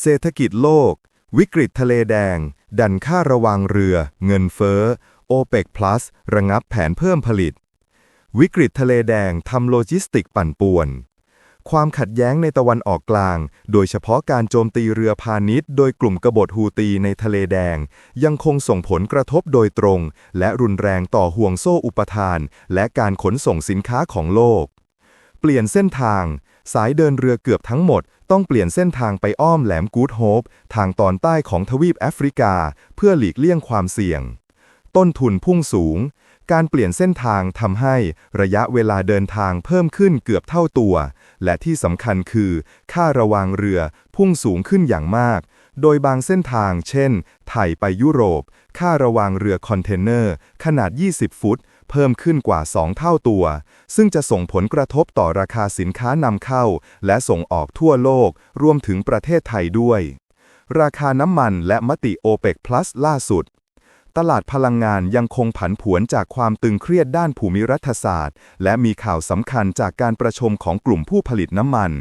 เศรษฐกิจโลก วิกฤตทะเลแดง ดันค่าระวังเรือ เงินเฟ้อโอเปก plus ระงับแผนเพิ่มผลิต วิกฤตทะเลแดงทำโลจิสติกปั่นป่วน ความขัดแย้งในตะวันออกกลาง โดยเฉพาะการโจมตีเรือพาณิชย์โดยกลุ่มกบฏฮูตีในทะเลแดง ยังคงส่งผลกระทบโดยตรง และรุนแรงต่อห่วงโซ่อุปทาน และการขนส่งสินค้าของโลก เปลี่ยนเส้นทาง สายเดินเรือเกือบทั้งหมด ต้องเปลี่ยนเส้นทางไปอ้อมแหลมกูดโฮปทางตอนใต้ของทวีปแอฟริกา เพื่อหลีกเลี่ยงความเสี่ยง ต้นทุนพุ่งสูง การเปลี่ยนเส้นทางทำให้ระยะเวลาเดินทางเพิ่มขึ้นเกือบเท่าตัว และที่สำคัญคือ ค่าระวางเรือพุ่งสูงขึ้นอย่างมาก โดยบางเส้นทาง เช่น ไทยไปยุโรป ค่าระวางเรือคอนเทนเนอร์ ขนาด 20 ฟุต เพิ่มขึ้นกว่า 2 เท่าตัว ซึ่งจะส่งผลกระทบต่อราคาสินค้านำเข้า และส่งออกทั่วโลก รวมถึงประเทศไทยด้วย ราคาน้ำมันและมติโอเปก plus ล่าสุด ตลาดพลังงานยังคงผันผวนจากความตึงเครียดด้านภูมิรัฐศาสตร์ และมีข่าวสำคัญจากการประชุมของกลุ่มผู้ผลิตน้ำมัน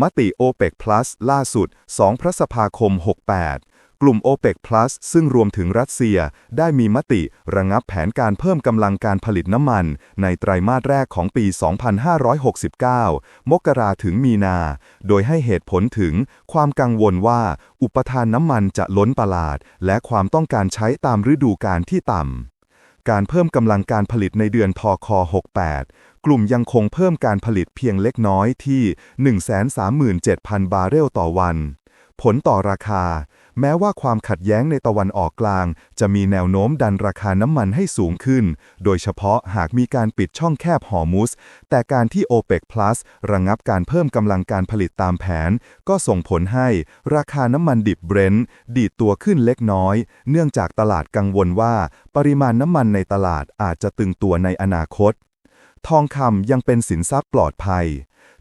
มติโอเปก plus ล่าสุด 2 พฤษภาคม 68 กลุ่ม OPEC Plus ซึ่งรวมถึงรัสเซีย ได้มีมติระงับแผนการเพิ่มกำลังการผลิตน้ำมัน ในไตรมาสแรกของปี 2569 มกราถึงมีนา โดยให้เหตุผลถึงความกังวลว่า อุปทานน้ำมันจะล้นตลาด และความต้องการใช้ตามฤดูกาลที่ต่ำการเพิ่มกำลังการผลิตในเดือนทค68 กลุ่มยังคงเพิ่มการผลิตเพียงเล็กน้อยที่ 137,000 บาร์เรลต่อวัน ผลต่อราคา แม้ว่าความขัดแย้งในตะวันออกกลาง จะมีแนวโน้มดันราคาน้ำมันให้สูงขึ้น โดยเฉพาะหากมีการปิดช่องแคบฮอร์มุส แต่การที่ OPEC Plus ระงับการเพิ่มกำลังการผลิตตามแผน ก็ส่งผลให้ราคาน้ำมันดิบเบรนท์ดีดตัวขึ้นเล็กน้อย เนื่องจากตลาดกังวลว่า ปริมาณน้ำมันในตลาดอาจจะตึงตัวในอนาคตทองคำยังเป็นสินทรัพย์ปลอดภัย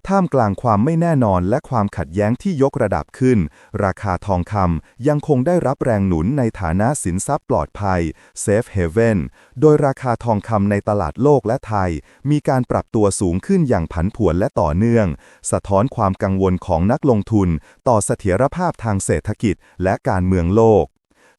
ท่ามกลางความไม่แน่นอนและความขัดแย้งที่ยกระดับขึ้น ราคาทองคำยังคงได้รับแรงหนุนในฐานะสินทรัพย์ปลอดภัย Safe Haven โดยราคาทองคำในตลาดโลกและไทย มีการปรับตัวสูงขึ้นอย่างผันผวนและต่อเนื่อง สะท้อนความกังวลของนักลงทุน ต่อเสถียรภาพทางเศรษฐกิจและการเมืองโลก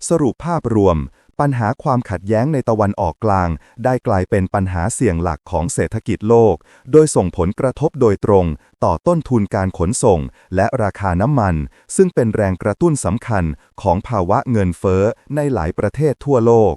สรุปภาพรวม ปัญหาความขัดแย้งในตะวันออกกลาง ได้กลายเป็นปัญหาเสี่ยงหลักของเศรษฐกิจโลก โดยส่งผลกระทบโดยตรง ต่อต้นทุนการขนส่ง และราคาน้ำมัน ซึ่งเป็นแรงกระตุ้นสำคัญของภาวะเงินเฟ้อในหลายประเทศทั่วโลก